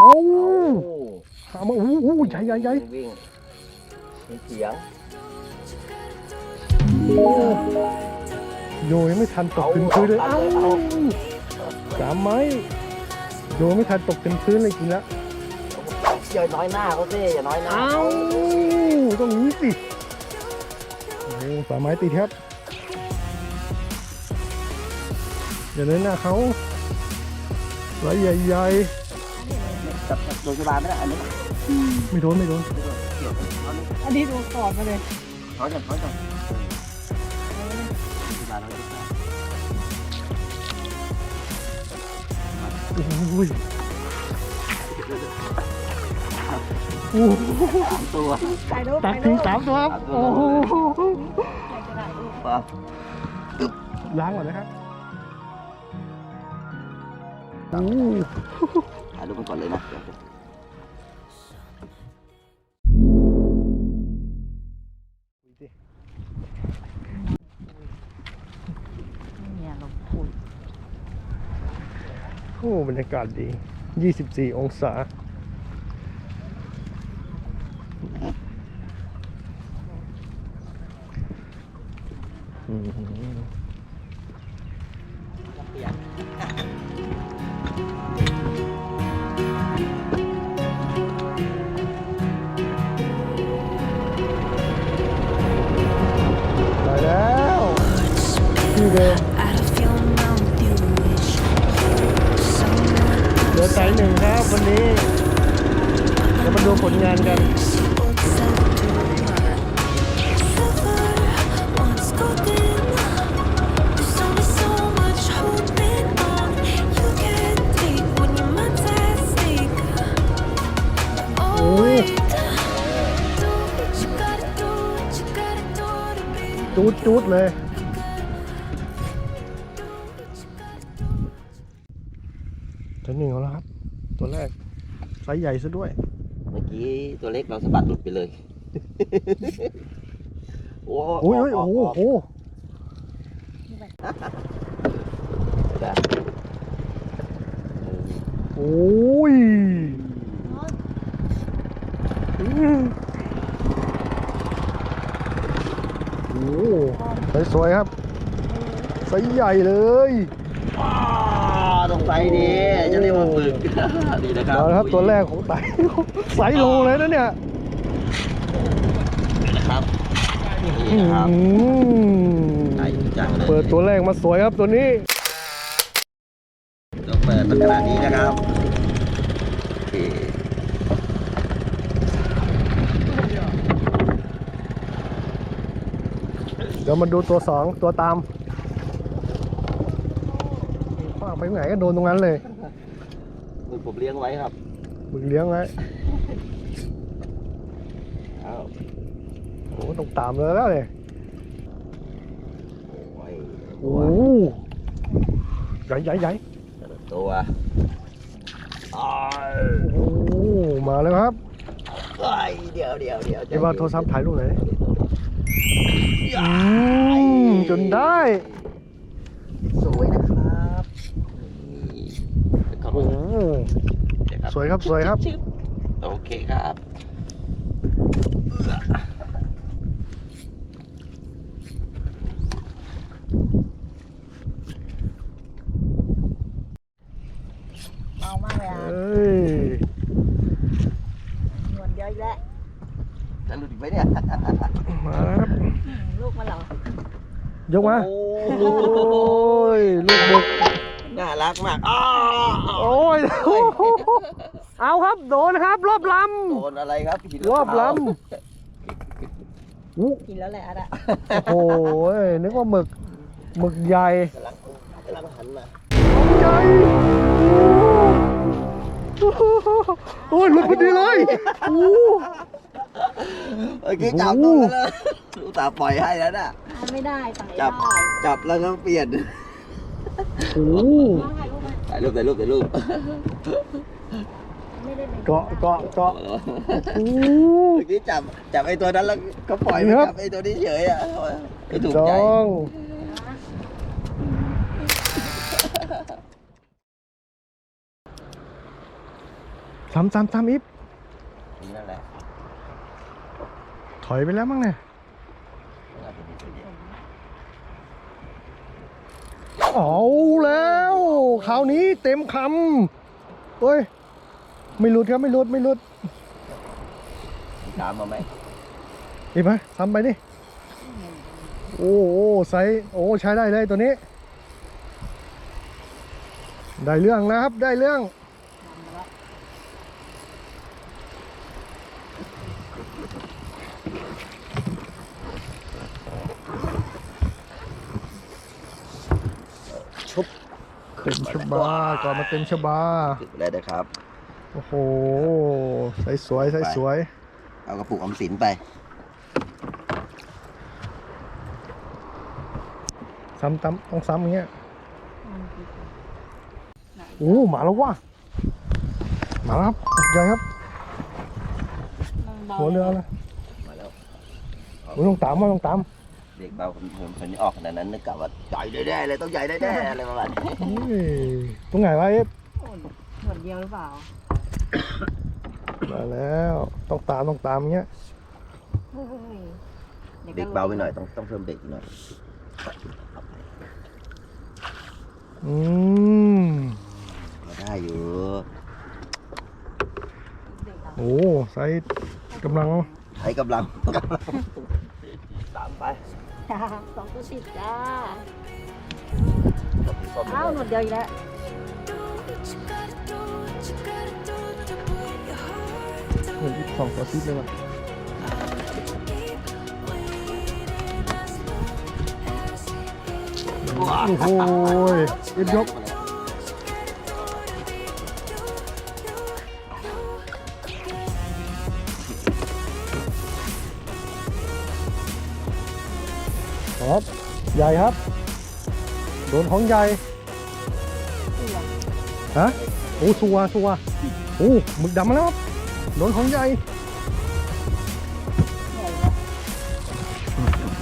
เอาโอ้เอามาอู้หูใหญ่ใหญ่ใหญ่วิ่งมีเสียงโยยังไม่ทันตกถึงพื้นเลยเอ้าสามไม้โยไม่ทันตกถึงพื้นเลยกินล้วอย่าน้อยหน้าเขาสิอย่าน้อยหน้าเอ้าต้องนี้สิโอ้สามไม้ติดครับอย่าเลยหน้าเขาไรใหญ่จั บจับโรงพยาบาลไม่ได้อันนี้ๆไม่โดนไม่โดนเกี่ยวเอานี่อันนี้ดูกอดมาเลยถอยก่อนถอยก่อนโรงพยาบาลเราไม่ได้โอ้ยโอ้โหสามตัวถ่ายรูปตักถ่ายถึรูงปสามตัวครับโอ้โหป่ะล้างก่อนนะครับโอ้ถ่าย รูปกันก่อนเลยนะเดี๋ยวเนี่ยเราพูดโหบรรยากาศดี 24 องศา จูดจูดเลยชั้นหนึ่งเอาแล้วครับ ตัวแรกไซส์ใหญ่ซะด้วย เมื่อกี้ตัวเล็กเราสะบัดหลุดไปเลย โอ้โอ้ยโอ้ยโอ้โหโอ้โหแบบโอ้ยอืมโอ้โห สวยๆครับไซส์ใหญ่เลยว้าตรงไซดีจะเรียกว่าฝึกดีนะครับเอาละครับตัวแรกของไตไซส์โลเลยนะเนี่ยนะครับนี่อืนะครับมใหญ่จังเลยเปิดตัวแรกมาสวยครับตัวนี้ก็เปิดเป็นขนาดนี้นะครับโอเค เดี๋ยวมาดูตัวสองตัวตามขว้างไปไหนก็โดนตรงนั้นเลยมือผมเลี้ยงไว้ครับมึงเลี้ยงไว้เอาโอ้ต้องตามเลยแล้วเลยโอ้ยโอ้ใหญ่ใหญ่ใหญ่ตัวอ้ายโอ้มาแล้วครับเอ้ยเดี๋ยวเดี๋ยวเดี๋ยวเดี๋ยวว่าโทรศัพท์ถ่ายรูปหน่อยดิ อืมจนได้ สวยนะครับนี่ขอบโอ้คุณครับสวยครับสวยครับ โอเคครับ เมามากเลยอะ เอ้ย หนวดเยอะแยะ จะหลุดอีกไหมเนี่ย มาแล้วครับ อืมลูกมันเหรอย กมาโอ้โอ้ย ลูกบุกน่ารักมากอ้าวโอ้ยเอาครับ โดนครับ รอบลโดนอะไรครับหินำรอบลเปาำอู้กินแล้วแหละอะโอ้โหนึกว่าหมึก หมึกใหญ่กำลังกำลังหันมาใหญ่โอ้ยหลุดพอดีเลยโอ้ เมื่อกี้จับตัวแล้วนะอุตส่าห์ปล่อยให้แล้วน่ะ เอาไม่ได้สั่งไม่จับ ได้จับแล้วก็เปลี่ยนโหน้องถ่ายรูปไหมถ่ายรูปถ่ายรูปถ่ายรูปไม่ได้เป็นเกาะเกาะเกาะโอ้เมื่อกี้จับจับไอ้ตัวนั้นแล้วก็ปล่อยนี่มาครับ จับไอ้ตัวนี้เฉยอะไม่ถูกจใจองซ้ำซ้ำซ้ำอีฟนี่นั่นแหละถ อยไปแล้วมั้งเนี่ยน่าจะมีตัวเดียวเอาแล้ว คราวนี้เต็มคำเฮ้ย ไม่หลุดครับ ไม่หลุดไม่หลุดตามมาไหมอีกไหมซ้ำไปนี่โอ้โหไซส์โอ้ใช้ได้เลยตัวนี้ ได้เรื่องนะครับ ได้เรื่อง ชุบ เต็มชบาก่อนมาเต็มชบาติดเลยนะครับ โอ้โหใส่สวยใส่สวย เอากระปุกออมสินไปซ้ำซ้ำต้องซ้ำอย่างเงี้ยโอ้มาแล้วว่ะมาแล้วครับใหญ่ครับหัวเรือเลยมาแล้วโอ้ยต้องตามว่าต้องตาม เด็กเบาคนคนคนนี้ออกขนาดนั้นนึกกะว่าใหญ่ได้ๆเลยต้องใหญ่ได้ๆอะไรประมาณนี้โอ้ยตรงไหนวะเอฟหนวดเดียวหรือเปล่า มาแล้วต้องตามต้องตามอย่างเงี้ยเฮ้ยเด็กเบาไปหน่อยต้องต้องเพิ่มเด็กอีกหน่อยอืมก็ได้อยู่โอ้ไซส์กำลังใช้กำลังกำลังตามไปจ้า สองตัวติดจ้าตบที่ส้มอ้าวหนวดเดียวอีกแล้ว Do what you gotta do, what you gotta do to put your heart เหมือนอีกสองตัวซิดเลยว่ะโอ้โหเอ็ดยก ครับ ใหญ่ครับ โดนของใหญ่ฮะโอ้สัวสัวโอ้หมึกดำมาแล้วครับโดนของใหญ่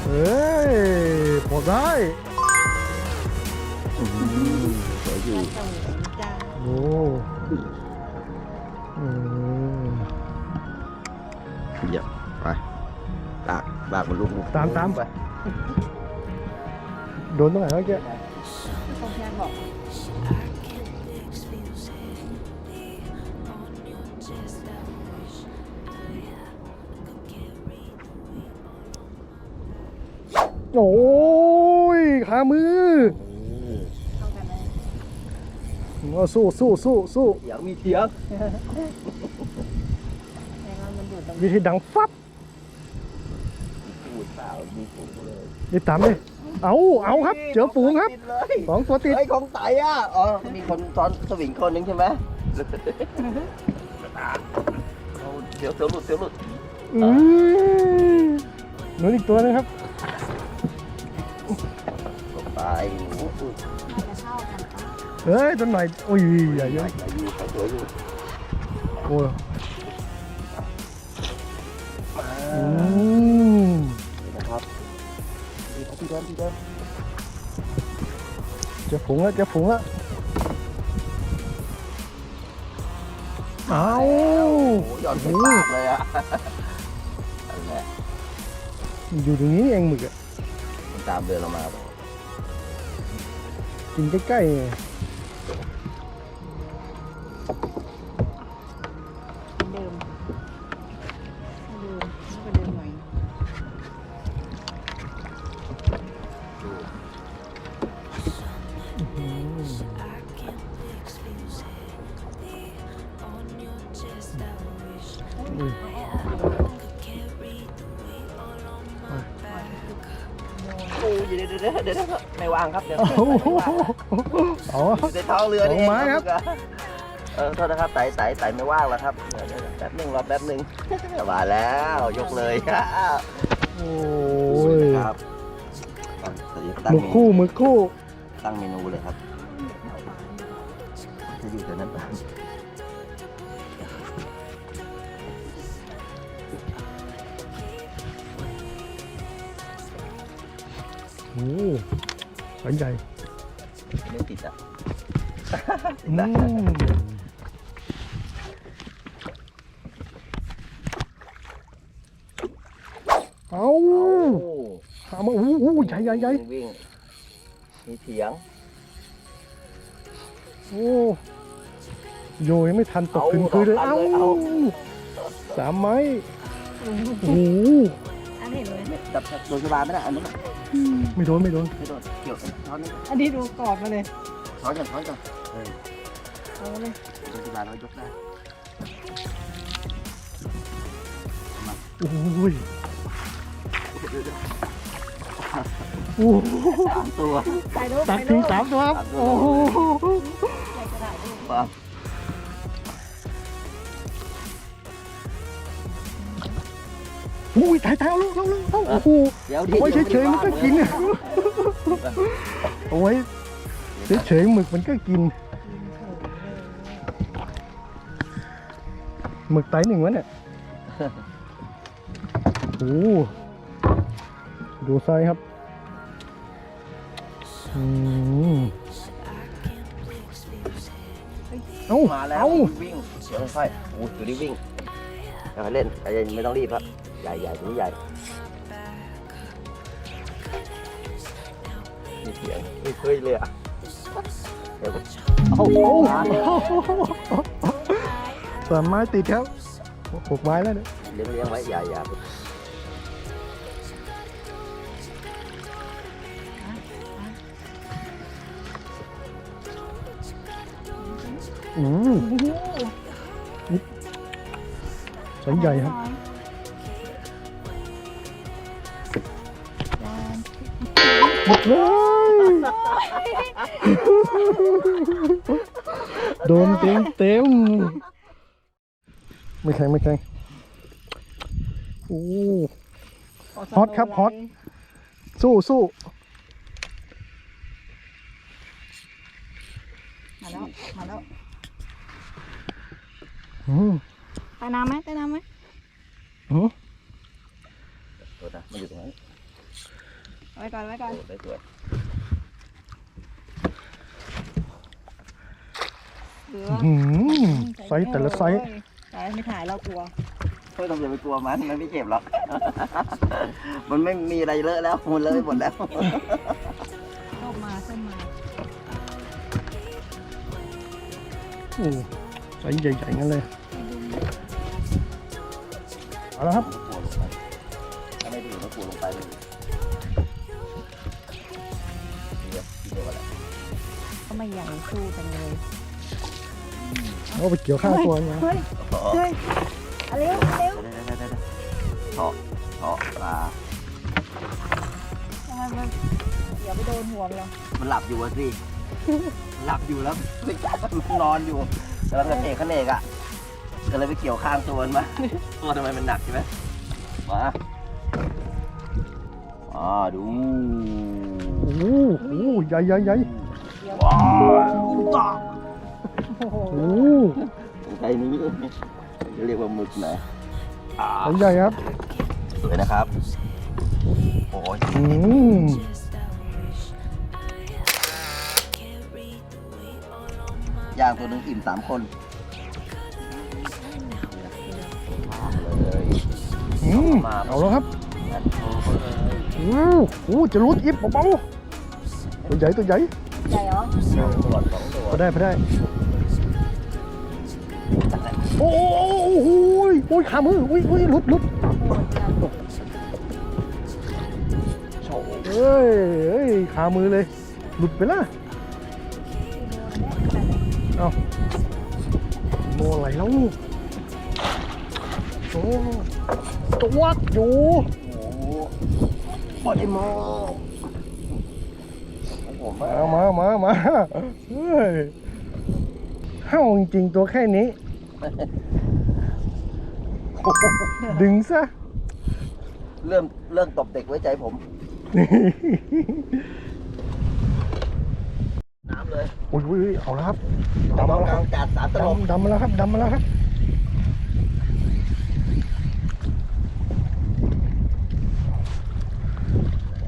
เฮ้ยพอได้สวยอยู่จ้าโอ้อืมเยี่ยมไปลากลากมันลูกตามตามไป โดนตรงไหนเมื่อกี้ต้องแค่บอกโอ้ยขามือเข้ากันไหมเอาสู้สู้สู้สู้เสียงมีเสียงแรงงานมันดูดตรงวิธีดังฟับ พูดเปล่ามีฝูงเลย นี่ตามดิ เอาเอาครับ เจอฝูงครับติดเลยสองตัวติดเฮ้ยของไต่อะ อ๋อ มีคนซ้อนสวิงคนหนึงใช่ไหมเอาเสียวเสียวหลุดเสียวหลุดอืมหนุนอีกตัวนึงครับตกไปหนูอุ้ยจะเข้ากันปะเฮ้ยตัวหน่อยโอ้ยใหญ่ใหเยญ่อะใหญ่อยู่ใหญ่สวยอยู่โอ้ยมาอืมนี่นะครับ ดีครับที่เดิมที่เดิมเจอฝูงแล้วเจอฝูงแล้วเอาโอ้โหหย่อนไปปากเลยอะนั่นแหละอยู่ตรงนี้นี่เองหมึกอะมันตามเดินเรามาบอกกินใกล้ๆไง อ้ยเดี๋ยวเดี๋ยวเดี๋ยวเดี๋ยวไม่วางครับเดี๋ยวโอ้โหเอาอยู่ในท้องเรือนี่ของไม้ครับ เออโทษนะครับไต่ไต่ไต่ไม่ว่างแล้วครับเดี๋ยวเดี๋ยวแป๊บหนึงรอแป๊บหนึงมาแล้วยกเลยโอ้ยครับตั้งหมึกคู่หมึกคู่ตั้งเมนูเลยครับจะอยู่แต่นั้น ใหญ่ไม่ติดอะอืมเอาหามาอู้หูใหญ่ใหญ่ใหญ่วิ่งมีเถียง โอ้โยยไม่ทันตกถึงพื้นเลย เอ้าสามไม้โอ้ เห็นไหมไม่จับโดนสบายไม่ได้อันนี้นไม่โดนไม่โดนไม่โดนเกี่ยวช้อนนี้อันนี้ดูกอดมาเลยช้อนกันช้อนกันเอามาเลยโดนสบายเรายกได้โอ้ยโอ้สามตัวใส่ลูกใส่ถึลูงกสามตัวครับโอ้โห ใส่กระดาษลูกปั๊บ อุ้ยตายตายเอาลูกเอาลูกเอาโอ้โหเดี๋ยวดิโอ้ยเฉยๆมันก็กินอะเอาไว้เฉยๆหมึกมันก็กินหมึกไตหนึ่งวะเนี่ยโอ้โหดูไซส์ครับอืมเอ้ามาแล้วเอ้า วิ่งเดี๋ยวค่อยๆโอ้ยอยู่นี่วิ่งอย่าไปเล่นใจเย็นไม่ต้องรีบครับ ใหญ่ใหญ่ตัวใหญ่มีเถียงไม่เคยเลยอะเดี๋ยวเอาโอ้มาสามไม้ติดครับหกไม้แล้วเนี่ยเลี้ยงเลี้ยงไว้อย่าอย่าอืมไซส์ใหญ่ครับ หมดเลยโดนเต็มเต็มไม่แข็งไม่แข็งโอ้ฮอตครับฮอตสู้สู้มาแล้ว มาแล้วอืมใต้น้ำไหมใต้น้ำไหมอืมตัวนะมันอยู่ตรงนั้นเอา ไว้ก่อนเอาไว้ก่อนโอ้ได้ตัวเหลืออืมไซส์แต่ละไซส์ไซส์ไม่ถ่ายเรากลัวไม่ต้องอย่าไปกลัวมัน มันไม่เจ็บหรอก มันไม่มีอะไรเลอะแล้ว มันเลอะไปหมดแล้วชอบมาชอบมาโอ้ไซส์ใหญ่ๆงั้นเลย เอาละครับกลัวลงไปถ้าไม่ถึงก็กลัวลงไปเลย ไม่อยากสู้กันเลยเอาไปเกี่ยวข้างตัวเนี่ยเฮ้ยเฮ้ยเอาเร็วเร็วเดี๋ยวเดี๋ยวเดี๋ยวเดี๋ยวเฉาะเฉาะปลาทำไมมันเดี๋ยวไปโดนหัวมันเหรอมันหลับอยู่อะสิ หลับอยู่แล้วไม่กล้ามันนอนอยู่กำลังกระเตะขะเนกอะก็เลยไปเกี่ยวข้างตัวมันมา ตัวทำไมมันหนักใช่ไหมมาอ่าดู โอ้โหโอ้โหใหญ่ใหญ่ใหญ่ ใจนี้จะเรียกว่าหมึกไหนอ่าไซส์ใหญ่ครับ สวยนะครับ โอ้ยอืมย่างตัวหนึงอิ่มสามคนมาเลยอืมเอาแล้วครับงั้นโชว์เขาเลยโอ้โหจะรุดอิฟเบาๆตัวใหญ่ตัวใหญ่ ใหญ่เหรอ ตัวสองตัวพอได้พอได้โอ้โหโอ้โหโอ้ยขามืออุ้ยอุ้ยลุดลุดเอ้ยเอ้ยขามือเลย หลุดไปละเอาโมอะไรแล้วโอ้ตัวอยู่โอ้โหบอดี้โมผมว่า มามามามาเฮ้ยเฮ้าจริงๆตัวแค่นี้ ดึงซะ เริ่มเริ่มตบเด็กไว้ใจผม น้ำเลย อุ้ยอุ้ยอุ้ยเอาแล้วครับดำดำมาเอาแล้วกคลารับงกาดสามตลบดำดำมาแล้วครับดำมาแล้วครับ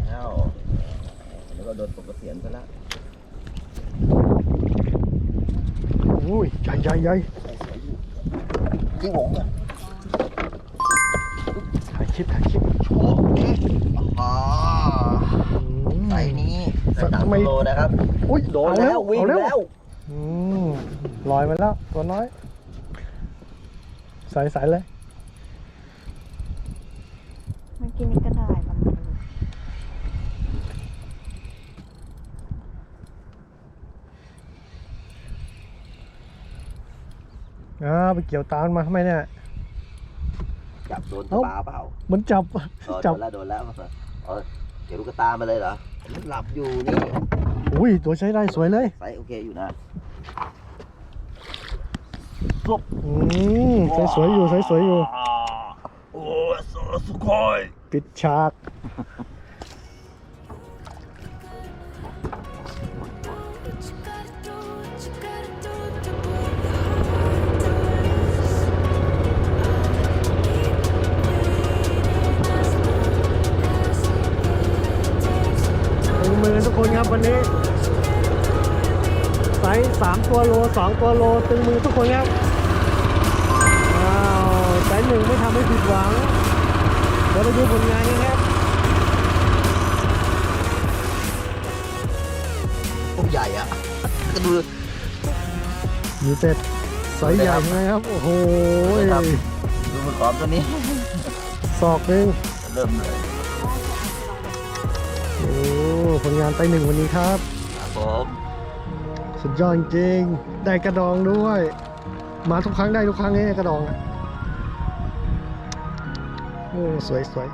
แล้ว แล้วก็โดนตกกระเสียนไปแล้วอุ้ยใหญ่ใหญ่ใหญ่จริงผมอะถ่ายคลิปถ่ายคลิปโชว์อ่าอืสามทำไมกิโลนะครับอุ้ยโดนเอาแล้ววิ่งเอาแล้วอืมลอยมาแล้วตัวน้อย ใส่ใส่เลยเมื่อกี้นี้ก็ได้ประมาณนี้ อ่าไปเกี่ยวตามมาทำไมเนี่ย จับโดนเอ้าปลาเปล่าเหมันจับเออโดจับนแล้วโดนแล้วเออเดี๋ยวลูกกระตามาเลยเหรอมันหลับอยู่นี่อุ้ยตัวใช้ได้สวยเลย ไซส์โอเคอยู่นะ อืมใช้สวยอยู่ใช้สวยอยู่ โอ้สสุโคอย ปิดฉาก 3 ตัวโล 2 ตัวโล ตึงมือทุกคนครับว้าวสายหนึ่งไม่ทำให้ผิดหวังเดี๋ยวไปดูผลงานกันครับพวกใหญ่อะก็ดูมีเสร็จสายใหญ่นงครับ โอ้โหดูมือขอมตัวนี้ศอกหนึงเริ่มเลยโอ้ผลงานไตหนึ่งวันนี้ครับ ยอดจริงๆได้กระดองด้วย มาทุกครั้งได้ทุกครั้งเนี่ยกระดองอะโอ้ สวยสวย